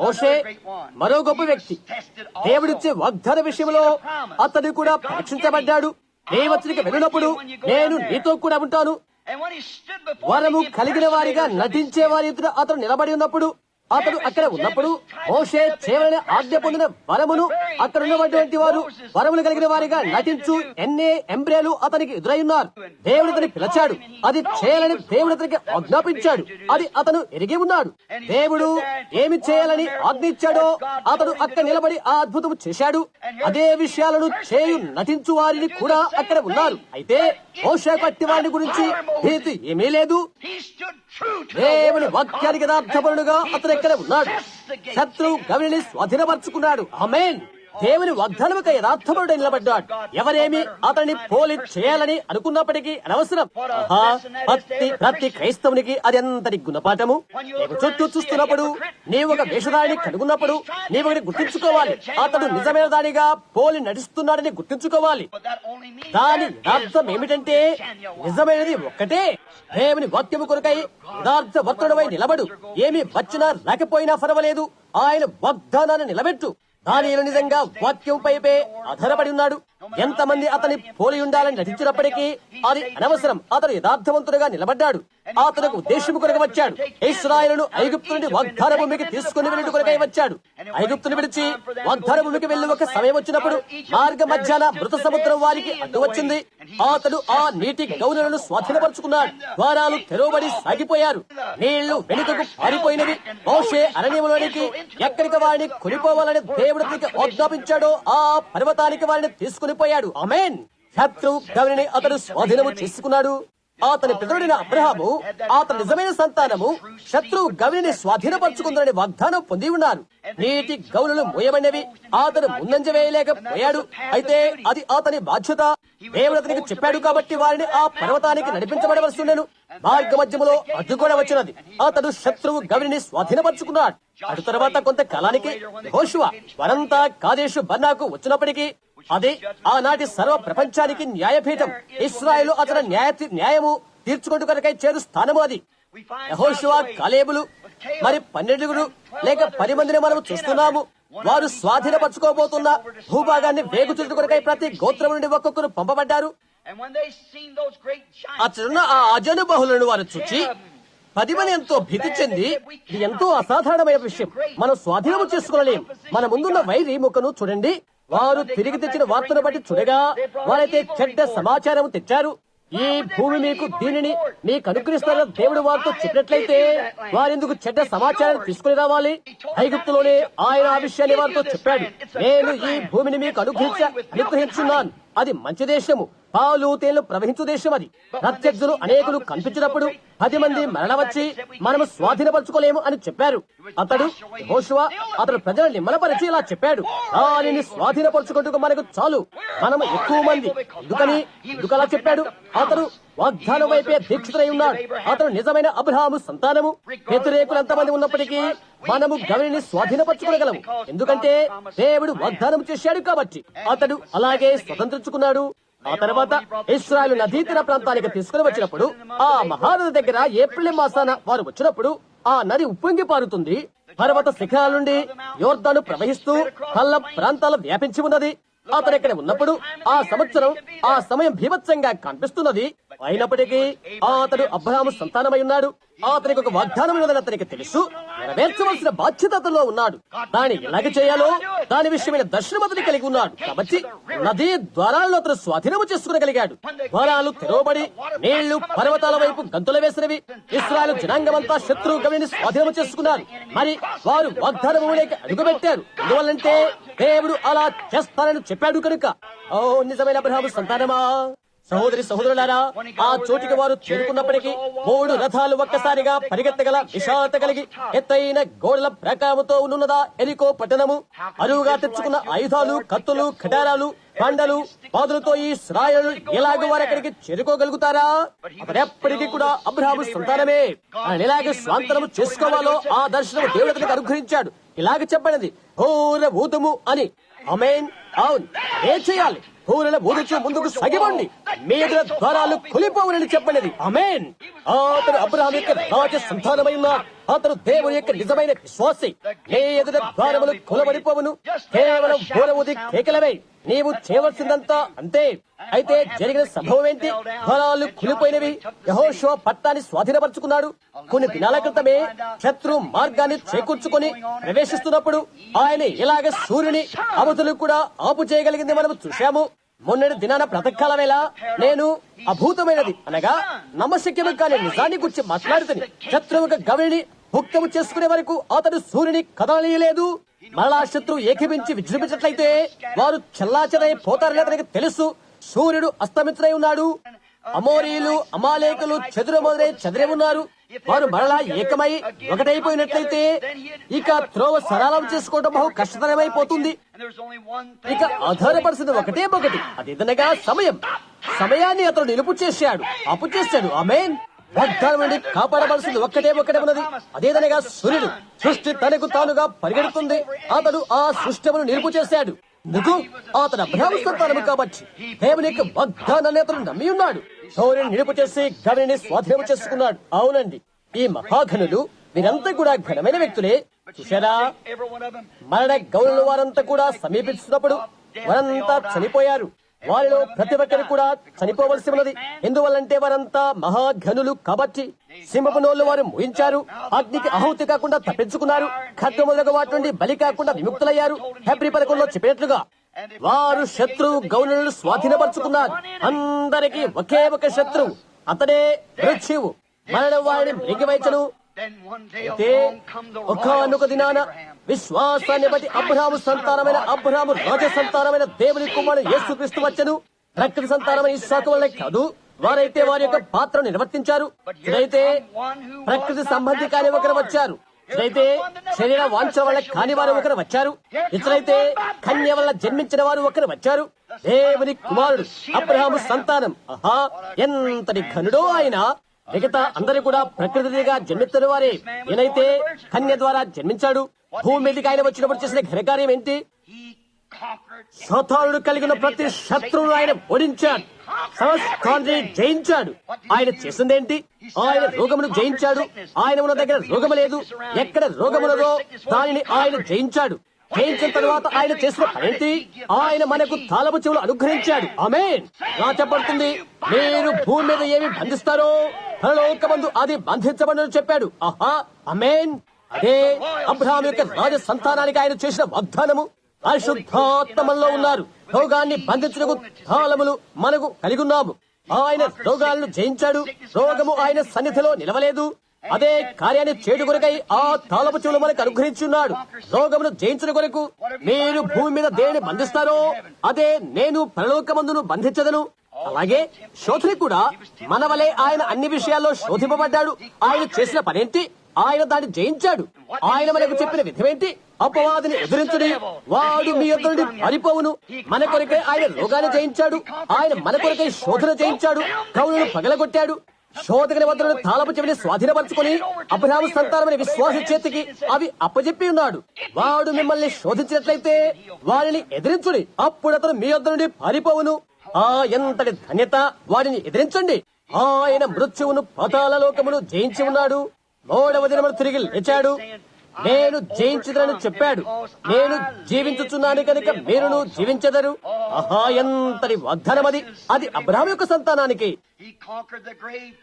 మోషే. మరో గొప్ప వ్యక్తి. దేవుడిచ్చే వాగ్దాన విషయంలో అతడు కూడా పరీక్షించబడ్డాడు. దేవచనికి వెళ్ళినప్పుడు నేను నీతో కూడా ఉంటాను. వరము కలిగిన వారిగా నటించే వారి ఎదుట అతను నిలబడి ఉన్నప్పుడు అతడు అక్కడ ఉన్నప్పుడు మోషే చేయవలని ఆజ్ఞ పొందిన వరమును అక్కడ ఉన్నటువంటి వారు వరములు కలిగిన వారిగా నటించు ఎన్నే ఎంబ్రేలు అతనికి ఎదురయ్యున్నారు దేవుడు అతని పిలిచాడు. అది చేయాలని దేవుడు అతనికి ఆజ్ఞాపించాడు. అది అతను ఎరిగి ఉన్నాడు. దేవుడు ఏమి చేయాలని ఆజ్ఞించాడో అతడు అక్కడ నిలబడి ఆ అద్భుతం చేశాడు. అదే విషయాలను చేయు నటించు వారిని కూడా అక్కడ ఉన్నారు. అయితే మోషే పట్టి వారిని గురించి భీతి ఏమీ లేదు. దేవుని వాక్యానికి. యథార్థపరుడుగా అతను ఎక్కడ ఉన్నాడు. శత్రువు గవిని స్వాధీనపరుచుకున్నాడు. అమేన్ దేవుని వాగ్దానముక యథార్థముడు నిలబడ్డాడు. ఎవరేమి అతన్ని పోలి చేయాలని అనుకున్నప్పటికీ అనవసరం. ప్రతి ప్రతి క్రైస్తవునికి అది ఎంతటి గుణపాఠము? చుట్టూ చూస్తున్నప్పుడు నీవు ఒక వేషధారిని కనుగొన్నప్పుడు నీవు ఒకటి గుర్తించుకోవాలి. అతడు నిజమైన దానిగా పోలి నడుస్తున్నాడని గుర్తించుకోవాలి. దాని there అర్థం ఏమిటంటే నిజమైనది ఒక్కటే. దేవుని వాక్యము కొరకై యథార్థ వర్తుడవై నిలబడు. ఏమి వచ్చినా లేకపోయినా పర్వాలేదు. ఆయన వాగ్దానాన్ని నిలబెట్టు. దానియలు నిజంగా వాక్యం పైపే ఆధారపడి ఉన్నాడు. ఎంతమంది అతని పోలి ఉండాలని నటించినప్పటికీ అది అనవసరం. అతను యథార్థవంతుడుగా నిలబడ్డాడు. అతనకు ఉద్దేశం కొరకు వచ్చాడు. ఇస్రాయలను ఐగుప్తు నుండి వాగ్దాన భూమికి తీసుకుని వెళ్ళి కొరకై వచ్చాడు. ఐగుప్తును విడిచి వాగ్దాన భూమికి వెళ్ళి ఒక సమయం వచ్చినప్పుడు మార్గ మధ్యాహ్న మృత సముద్రం వారికి అడ్డు వచ్చింది. అతడు ఆ నీటి గౌనులను స్వాధీనపరుచుకున్నాడు. ద్వారాలు తెరవబడి సాగిపోయారు. నీళ్ళు వెనుకకు పారిపోయినవి. మోషే అరణ్యంలోనికి ఎక్కడికి వారిని కొనిపోవాలని దేవుడు ఆజ్ఞాపించాడో ఆ పర్వతానికి వారిని తీసుకుని పోయాడు. అమేన్ శత్రువు గవిని అతడు స్వాధీనము చేసుకున్నాడు. అతని పితరుడైన అబ్రహాము అతని నిజమైన సంతానము శత్రువు గవిని స్వాధీనపరుచుకుందని వాగ్దానం పొంది ఉన్నారు. నీటి గౌనులు మోయమైనవి అతను ముందంజ వేయలేకపోయాడు. అయితే అది అతని బాధ్యత. దేవుడు అతనికి చెప్పాడు కాబట్టి వారిని ఆ పర్వతానికి నడిపించబడవలసి ఉండెను. మార్గ మధ్యములో అడ్డు కూడా వచ్చినది. అతడు శత్రువు గవిని స్వాధీనపరుచుకున్నాడు. అటు తర్వాత కొంత కాలానికి హోషువ వరంతా కాదేశు బన్నాకు వచ్చినప్పటికీ అది ఆనాటి సర్వ ప్రపంచానికి న్యాయపీఠం. ఇస్రాయేలు అతని న్యాయ న్యాయము తీర్చుకుంటూ కనుకై చేరు స్థానము అది. We కాలేబులు మరి పన్నెండుగురు లేక పది మందిని మనం చూస్తున్నాము. వారు స్వాధీనపరచుకోబోతున్న భూభాగాన్ని వేగుచుట్టు కొరకై ప్రతి గోత్రం నుండి ఒక్కొక్కరు పంపబడ్డారు. అతడున్న ఆ అజనుబహులను వారు చూచి పది మంది ఎంతో భీతి చెంది ఇది ఎంతో అసాధారణమైన విషయం. మనం స్వాధీనము చేసుకోలేం మన ముందున్న వైరి ముఖను చూడండి. వారు తిరిగి తెచ్చిన వార్తను బట్టి చూడగా వారైతే చెడ్డ సమాచారం తెచ్చారు. ఈ భూమి మీకు దీనిని మీకు అనుగ్రహిస్తున్న దేవుడు వారితో చెప్పినట్లయితే వారెందుకు చెడ్డ సమాచారం తీసుకుని రావాలి? ఐగుప్తులోనే ఆయన ఆ విషయాన్ని వారితో చెప్పాడు. నేను ఈ భూమిని మీకు అనుగ్రహించ అనుగ్రహించున్నాను. అది మంచి దేశము. పాలు తేళ్ళు ప్రవహించు దేశం అది. ప్రత్యర్థులు అనేకులు కనిపించినప్పుడు పది మంది మరణ వచ్చి మనము స్వాధీనపరచుకోలేము అని చెప్పారు. అతడు హోషువా అతడు ప్రజలని నిమ్మలపరిచి ఇలా చెప్పాడు. దానిని స్వాధీనపరచుకుంటూ మనకు చాలు. మనము ఎక్కువ మంది. ఎందుకని? ఎందుకలా చెప్పాడు? అతడు వాగ్దానం వైపే దీక్షితులై ఉన్నాడు. అతను నిజమైన అబ్రహాము సంతానము. వ్యతిరేకులు ఎంతమంది ఉన్నప్పటికీ మనము గవిని స్వాధీనపరచుకోగలము. ఎందుకంటే దేవుడు వాగ్దానం చేశాడు కాబట్టి. అతడు అలాగే స్వతంత్రించుకున్నాడు. ఆ తర్వాత ఇస్రాయల్ నదీ తీర ప్రాంతానికి తీసుకుని వచ్చినప్పుడు ఆ మహానది దగ్గర ఏప్రిల్ మాసాన వారు వచ్చినప్పుడు ఆ నది ఉప్పొంగి పారుతుంది. పర్వత శిఖరాల నుండి యోర్ధాను ప్రవహిస్తూ కళ్ళ ప్రాంతాలు వ్యాపించి ఉన్నది. అతను ఇక్కడ ఉన్నప్పుడు ఆ సంవత్సరం ఆ సమయం భీభత్సంగా కనిపిస్తున్నది. అయినప్పటికీ అతడు అబ్రహాము సంతానమై ఉన్నాడు. అతనికి ఒక వాగ్దానం ఉన్నదని అతనికి తెలుసు. నెరవేర్చవలసిన బాధ్యతలో ఉన్నాడు. దాని ఎలాగ చేయాలో దాని విషయమైన దర్శనమతిని కలిగి ఉన్నాడు. కాబట్టి నదీ ద్వారాలను అతను స్వాధీనము చేసుకునగలిగాడు. ద్వారాలు తెరవబడి నీళ్ళు పర్వతాల వైపు గంతులు వేసినవి. ఇస్రాయల్ జనాంగమంతా శత్రువు గవిని స్వాధీనము చేసుకున్నారు. మరి వారు వాగ్దానము లేక అడుగుపెట్టారు. ఎందువల్లంటే దేవుడు అలా చేస్తానని చెప్పాడు కనుక. ఓ నిజమైన అబ్రహాము సంతానమా? సహోదరి సహోదరులారా ఆ చోటికి వారు చేరుకున్నప్పటికీ మూడు రథాలు ఒక్కసారిగా పరిగెత్తగల విశాలత కలిగి ఎత్తైన గోడల ప్రకారముతో ఉన్నదా ఎరికో పట్టణము. అరువుగా తెచ్చుకున్న ఆయుధాలు కత్తులు కటారాలు పండలు పాదులతో ఈ శ్రాయలు ఎలాగ వారు అక్కడికి చేరుకోగలుగుతారా? అతనెప్పటికీ కూడా అబ్రహాము సంతానమే. ఆయన ఎలాగ స్వాంతనము చేసుకోవాలో ఆ దర్శనం దేవుడు అనుగ్రహించాడు. ఇలాగ చెప్పినది హోర ఊతుము అని. అమేన్ అవును. ఏం చేయాలి? పూరల ఊదుచు ముందుకు సగివండి మీద ద్వారాలు కులిపోవునని చెప్పలేదు. అమేన్ అతను అబ్రహాం యొక్క రాజ సంతానమైన అతను అతడు దేవుని యొక్క నిజమైన విశ్వాసి. నీ ఎదుట ద్వారములు కొలబడిపోవును. కేవలం బోరముది కేకలమే నీవు చేయవలసిందంతా అంతే. అయితే జరిగిన సంభవం ఏంటి? ఫలాలు కులిపోయినవి యహోషో పట్టాన్ని స్వాధీనపరుచుకున్నాడు. కొన్ని దినాల క్రితమే శత్రు మార్గాన్ని చేకూర్చుకొని ప్రవేశిస్తున్నప్పుడు ఆయన ఇలాగ సూర్యుని అవతులు కూడా ఆపు చేయగలిగింది మనం చూశాము. మొన్నటి దినాన బ్రతకాల వేళ నేను అభూతమైనది అనగా నమ్మశక్యము కాని నిజాన్ని గురించి మాట్లాడుతుంది శత్రువుగా గవిని భుక్తము చేసుకునే వరకు అతడు సూర్యుని కదలనీయలేదు. మరలా శత్రువు ఏకీపించి విజృంభించినట్లయితే వారు చెల్లాచెదై పోతారని అతనికి తెలుసు. సూర్యుడు అస్తమిత్రై ఉన్నాడు. అమోరీలు అమాలేకులు చెదురు మొదలై చెదిరే ఉన్నారు. వారు మరలా ఏకమై ఒకటైపోయినట్లయితే ఇక త్రోవ సరళం చేసుకోవడం బహు కష్టతరమైపోతుంది. ఇక that ఆధారపరిచింది ఒకటే ఒకటి. అదేదనగా సమయం. సమయాన్ని అతను నిలుపు చేశాడు అప్పు చేశాడు. ఆమెన్. వాగ్దానం నుండి కాపాడవలసింది ఒక్కటే ఒక్కటే ఉన్నది. అదేదనగా సూర్యుడు సృష్టి తనకు తానుగా పరిగెడుతుంది. అతడు ఆ సృష్టిమును నిలుపు చేశాడు. ఎందుకు అతను అబ్రహాము సంతానము కాబట్టి దేవుని యొక్క వాగ్దానాన్ని అతను నమ్మి ఉన్నాడు. సూర్యుని నిలుపు చేసి గవిని స్వాధీనం చేసుకున్నాడు. అవునండి. ఈ మహాఘనులు వీరంతా కూడా ఘనమైన వ్యక్తులే. చూశారా? మరణ గౌరవ వారంతా కూడా సమీపిస్తున్నప్పుడు వారంతా చనిపోయారు. వారిలో ప్రతి ఒక్కరు కూడా చనిపోవలసి ఉన్నది. ఎందువల్లంటే వారంతా మహాఘనులు కాబట్టి సింహపు నోళ్ళు వారు ముయించారు. అగ్నికి ఆహుతి కాకుండా తప్పించుకున్నారు. ఖడ్గ మొదలగు వాటి నుండి బలి కాకుండా విముక్తులయ్యారు. హెబ్రి పథకంలో చెప్పినట్లుగా వారు శత్రువు గౌనులను స్వాధీనపరుచుకున్నారు. అందరికీ ఒకే ఒక శత్రువు అతడే మృత్యువు మరణం వారిని మృగివైచను అయితే ఒకనొక దినాన. విశ్వాసాన్ని బట్టి అబ్రహాము సంతానమైన అబ్రహాము రాజ సంతానమైన దేవుని కుమారుడు యేసుక్రీస్తు వచ్చను. ప్రకృతి సంతానమైన ఇస్సాకు వల్లే కాదు. వారైతే వారి యొక్క పాత్రను నిర్వర్తించారు. ఇదైతే ప్రకృతి సంబంధి కాని ఒకరు వచ్చారు. ఇదైతే శరీర వాంఛ వల్ల కాని వారు ఒకరు వచ్చారు. ఇతరైతే కన్య వల్ల జన్మించిన వారు ఒకరు వచ్చారు. దేవుని కుమారుడు అబ్రహాము సంతానం. ఆహా ఎంతటి ఘనుడో ఆయన. మిగతా అందరూ కూడా ప్రకృతిగా జన్మిస్తున్న వారే. ఈయనైతే కన్య ద్వారా జన్మించాడు. భూమి మీదకి ఆయన వచ్చినప్పుడు చేసిన ఘనకార్యం ఏంటి? He సాతానుడు కలిగిన ప్రతి శత్రువును ఆయన ఓడించాడు. సమస్తాన్ని జయించాడు. ఆయన చేసిందేంటి ఆయన రోగమును జయించాడు. ఆయన ఉన్న దగ్గర రోగము లేదు. ఎక్కడ రోగములదో దానిని ఆయన జయించాడు. జయించిన తర్వాత ఆయన చేసిన ఏంటి? ఆయన మనకు తాళపు చెవులు అనుగ్రహించాడు. ఆమె నా చెప్పబడుతుంది మీరు భూమి మీద ఏమి బంధిస్తారో పరలోకమందు అది బంధించబడని చెప్పాడు. ఆహా అమేన్. అదే అబ్రహాం యొక్క రాజ సంతానానికి ఆయన చేసిన వాగ్దానము. పరిశుద్ధాత్మలో ఉన్నారు. రోగాన్ని బంధించుటకు తాళములు మనకు కలిగి ఉన్నాము ఆయన రోగాలను జయించాడు. రోగము ఆయన సన్నిధిలో నిలవలేదు. అదే కార్యాన్ని చేయడు కొరకై ఆ తాళపు చెవులు మనకు అనుగ్రహించున్నాడు. రోగమును జయించిన కొరకు మీరు భూమి మీద దేని బంధిస్తారో అదే నేను పరలోకమందును బంధించదను. అలాగే శోధని కూడా మన వలె ఆయన అన్ని విషయాల్లో శోధింపబడ్డాడు. ఆయన చేసిన పనేంటి? ఆయన దాన్ని జయించాడు. ఆయన మనకు చెప్పిన విధమేంటి? అపవాదిని ఎదురించుడి. వాడు మీ యొక్కడి పరిపోవును. పారిపోవును మన కొరకై ఆయన రోగాన్ని జయించాడు. ఆయన మన కొరకై శోధన జయించాడు. కవులను పగలగొట్టాడు. శోధకుని వద్ద తాళపు చెవిని స్వాధీనపరచుకుని అబ్రహాము సంతానమైన విశ్వాస చేతికి అవి అప్పజెప్పి ఉన్నాడు. వాడు మిమ్మల్ని శోధించినట్లయితే వారిని ఎదిరించుడి. అప్పుడు అతను మీ వద్ద నుండి పారిపోవును. ఆ ఎంతటి ధన్యత వాడిని ఎదిరించండి. ఆయన మృత్యువును పతాల లోకమును జయించి ఉన్నాడు. మూడవ దినమును తిరిగి లేచాడు. నేను జయించుదనని చెప్పాడు. నేను జీవించుచున్నాను కనుక మీరును జీవించదరు. ఆహా ఎంతటి వాగ్దానమది. అది అబ్రహం యొక్క సంతానానికి.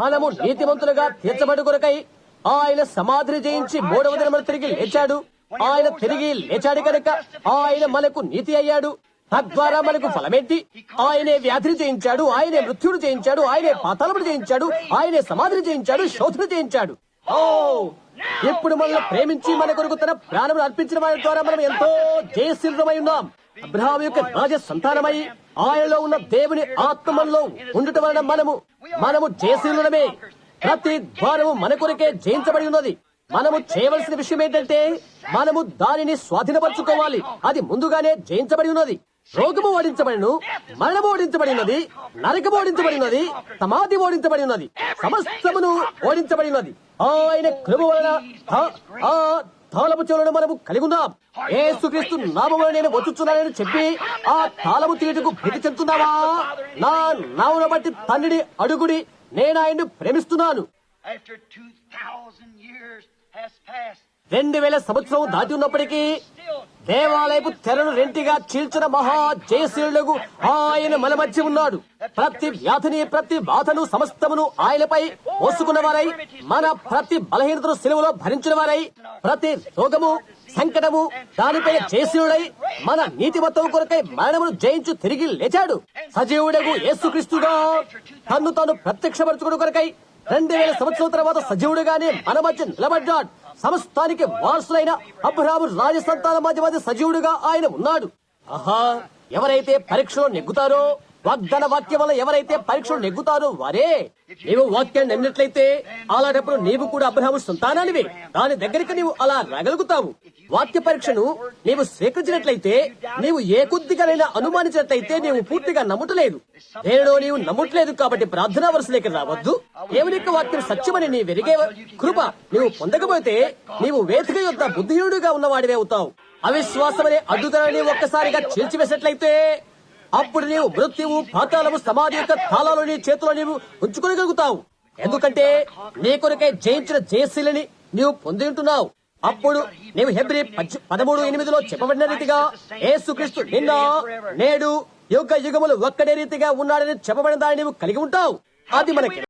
మనము నీతిమంతులుగా తీర్చబడి కొరకై ఆయన సమాధిని జయించి మూడవ దినమున తిరిగి లేచాడు. ఆయన తిరిగి లేచాడు కనుక ఆయన మనకు నీతి అయ్యాడు. తద్వారా మనకు ఫలమేంటి? ఆయనే వ్యాధిని చేయించాడు ఆయనే మృత్యుడు చేయించాడు ఆయనే పాతాళముడు చేయించాడు ఆయనే సమాధిని చేయించాడు శోధన చేయించాడు ఓ! ఇప్పుడు మనల్ని ప్రేమించి మన కొరకు తన ప్రాణములు అర్పించిన వారి ద్వారా మనం ఎంతో జయశీలమై ఉన్నాం. అబ్రహాం యొక్క రాజ సంతానమై ఆయనలో ఉన్న దేవుని ఆత్మలో ఉండటం వలన మనము మనము జయశీలుడమే ప్రతి ద్వారము మన కొరకే జయించబడి ఉన్నది. మనము చేయవలసిన విషయం ఏంటంటే మనము దానిని స్వాధీనపరచుకోవాలి. అది ముందుగానే జయించబడి ఉన్నది. రోగము ఓడించబడిను మరణము ఓడించబడి ఉన్నది నరకము ఓడించబడి ఉన్నది సమాధి ఓడించబడి ఉన్నది సమస్తమును ఓడించబడి ఉన్నది ఆయన కృప వలన ఆ- ఆ తాళము చెవులను మనము కలిగి ఉన్నాం ఏసుక్రీస్తు నామమున నేను వచ్చుచున్నానని చెప్పి ఆ తాళము తీయటకు భీతి చెందుతున్నావా? నా నామును బట్టి తండ్రిని అడుగుడి నేను ఆయన్ను ప్రేమిస్తున్నాను. After 2,000 years has passed. రెండు వేల సంవత్సరం దాటి ఉన్నప్పటికీ దేవాలయపు తెరను రెంటిగా చీల్చిన మహా జయశీలుడు ఆయన మన మధ్య ఉన్నాడు. ప్రతి వ్యాధిని ప్రతి బాధను సమస్తమును ఆయనపై మోసుకున్న వారై మన ప్రతి బలహీనతను సెలవులో భరించిన వారై ప్రతి రోగము సంకటము దానిపై జయశీలుడై మన నీతిమత్వం కొరకై మరణమును జయించు తిరిగి లేచాడు. సజీవుడగు యేసుక్రీస్తుగా తన్ను తాను ప్రత్యక్షపరచుకుని కొరకై రెండు వేల సంవత్సరం తర్వాత సజీవుడుగానే మన మధ్య నిలబడ్డాడు. సమస్తానికి వారసులైన అబ్రహాము రాజసంతాన మధ్య మధ్య సజీవుడుగా ఆయన ఉన్నాడు. ఆహా ఎవరైతే పరీక్షలో నెగ్గుతారో వాగ్దాన వాక్యం వల్ల ఎవరైతే పరీక్షలు నెగ్గుతారో వారే. నీవు వాక్యాన్ని నమ్మినట్లయితే అలాంటప్పుడు నీవు కూడా అబ్రహాము సంతానానివి. దాని దగ్గరికి నీవు అలా రాగలుగుతావు. వాక్య పరీక్షను నీవు స్వీకరించినట్లయితే నీవు ఏ కొద్దిగానైనా అనుమానించినట్లయితే నీవు పూర్తిగా నమ్ముటలేదు. దేనిలో నీవు నమ్ముట్లేదు కాబట్టి ప్రార్థనా వరుసలేక రావద్దు. దేవుని యొక్క వాక్యం సత్యమని నీ వెరిగే కృప నీవు పొందకపోతే నీవు వేదిక యొక్క బుద్ధిహీనుడిగా ఉన్నవాడివే అవుతావు. అవిశ్వాసమనే అడ్డుదలని ఒక్కసారిగా చీల్చివేసినట్లయితే అప్పుడు నీవు మృత్యువు పాతాలము సమాధి యొక్క తాళాలు నీ చేతిలో నీవు ఉంచుకోగలుగుతావు ఎందుకంటే నీ కొరకై జయించిన జయశీలని నీవు పొంది ఉంటున్నావు. అప్పుడు నీవు హెబ్రి పదమూడు ఎనిమిదిలో చెప్పబడిన రీతిగా ఏసుక్రీస్తు నిన్న నేడు యుగ యుగములు ఒక్కడే రీతిగా ఉన్నాడని చెప్పబడిన దాన్ని నీవు కలిగి ఉంటావు. అది మనకి